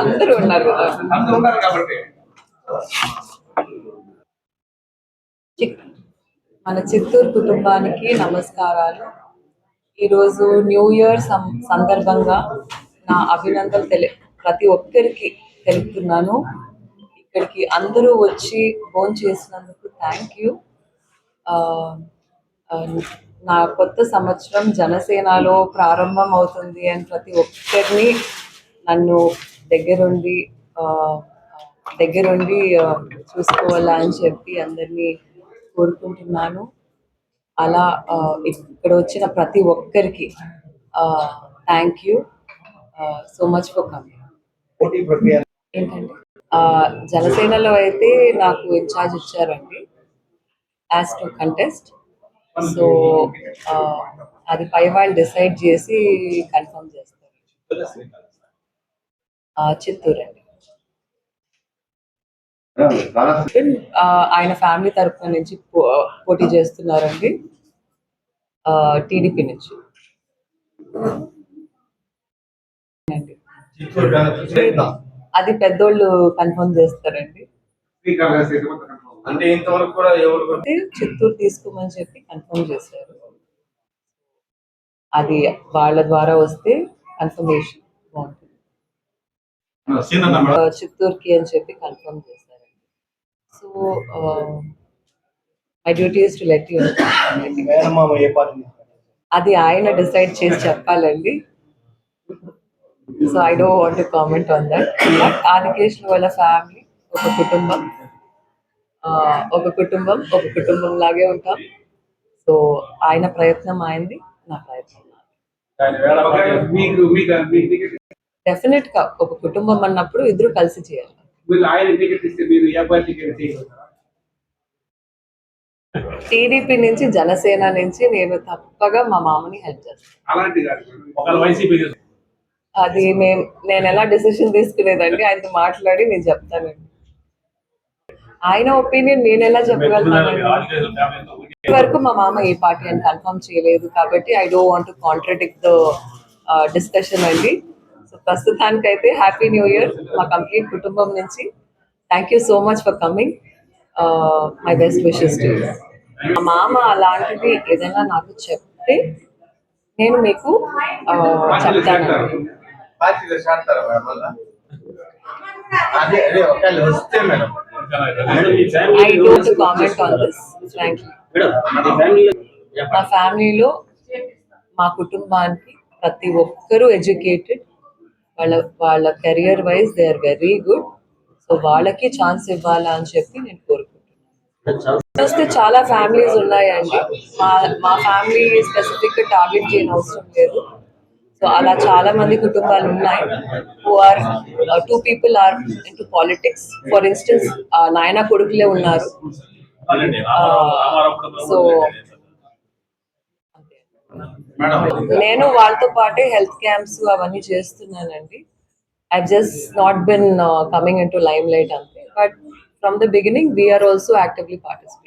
అందరూ ఉన్నారు కదా. అందరూ ఉన్నారు కాబట్టి. మన చిత్తూరు కుటుంబానికి నమస్కారాలు. ఈరోజు న్యూ ఇయర్ సందర్భంగా నా అభినందనలు తెలి ప్రతి ఒక్కరికి తెలుపుతున్నాను. ఇక్కడికి అందరూ వచ్చి ఫోన్ చేసినందుకు థ్యాంక్ యూ నా కొత్త సంవత్సరం జనసేనలో ప్రారంభం అవుతుంది అని ప్రతి ఒక్కరిని నన్ను దగ్గరుండి దగ్గరుండి చూసుకోవాలా అని చెప్పి అందరినీ కోరుకుంటున్నాను. అలా ఇక్కడ వచ్చిన ప్రతి ఒక్కరికి thank you so much for coming ఏంటంటే జనసేనలో అయితే నాకు ఇన్ఛార్జ్ ఇచ్చారండి యాజ్ టు కంటెస్ట్ సో అది పై వాళ్ళు డిసైడ్ చేసి కన్ఫర్మ్ చేస్తారు. చిత్తూరు అండి. ఆ, ఆయన ఫ్యామిలీ తరఫున నుంచి పో- పోటీ చేస్తున్నారండి టీడీపీ నుంచి. అది పెద్దోళ్ళు కన్ఫర్మ్ చేస్తారండి. అంటే ఇంతవరకు కూడా ఎవరు చిత్తూరు తీసుకోమని చెప్పి కన్ఫర్మ్ చేశారు. అది వాళ్ళ ద్వారా వస్తే కన్ఫర్మేషన్ బాగుంటుంది. చిత్తూరుకి అని చెప్పి కన్ఫర్మ్ చేశారండి so my duty is to let you అది ఆయన డిసైడ్ చేసి చెప్పాలండి. So I don't want to comment on that but Adikeshwara వాళ్ళ ఫ్యామిలీ ఒక కుటుంబం. ఒక కుటుంబం ఒక కుటుంబం లాగే ఉంటాం. సో ఆయన ప్రయత్నం ఆయనది నా ప్రయత్నం డెఫినెట్గా ఒక కుటుంబం అన్నప్పుడు ఇద్దరు కలిసి చేయాలి. టీడీపీ నుంచి జనసేన నుంచి నేను తప్పగా మా మామని హెల్ప్ చేస్తాను. అది మేము నేను ఎలా డెసిషన్ తీసుకునేదండి? ఆయనతో మాట్లాడి నేను చెప్తానండి. ఆయన ఒపీనియన్ నేను ఎలా చెప్పగలుగుతానండి వరకు మా మామ ఏ పార్టీ అని కన్ఫర్మ్ చేయలేదు కాబట్టి I don't want to contradict the discussion అండి. సో ప్రస్తుతానికైతే హ్యాపీ న్యూ ఇయర్ మా కంప్లీట్ కుటుంబం నుంచి. Thank you so much for coming my best wishes to మా మామ అలాంటిది ఏదైనా నాకు చెప్తే నేను మీకు uh, మళ్ళా అదే అదే ఒకవేళ వస్తే madam. I don't comment on this మా ఫ్యామిలీలో మా కుటుంబానికి ప్రతి ఒక్కరూ ఎడ్యుకేటెడ్. వాళ్ళ వాళ్ళ career wise they are very good. So వాళ్ళకి ఛాన్స్ ఇవ్వాలా అని చెప్పి నేను కోరుకుంటున్నాను. చూస్తే చాలా ఫ్యామిలీస్ ఉన్నాయండి. మా మా ఫ్యామిలీ స్పెసిఫిక్ టార్గెట్ చేయని అవసరం లేదు. సో అలా చాలా మంది కుటుంబాలు ఉన్నాయి who are two people are into politics for instance నాయన కొడుకులే ఉన్నారు. సో నేను వాళ్ళతో పాటే హెల్త్ క్యాంప్స్ అవన్నీ చేస్తున్నానండి. I just not been coming into limelight అంతే but from the beginning we are also actively participate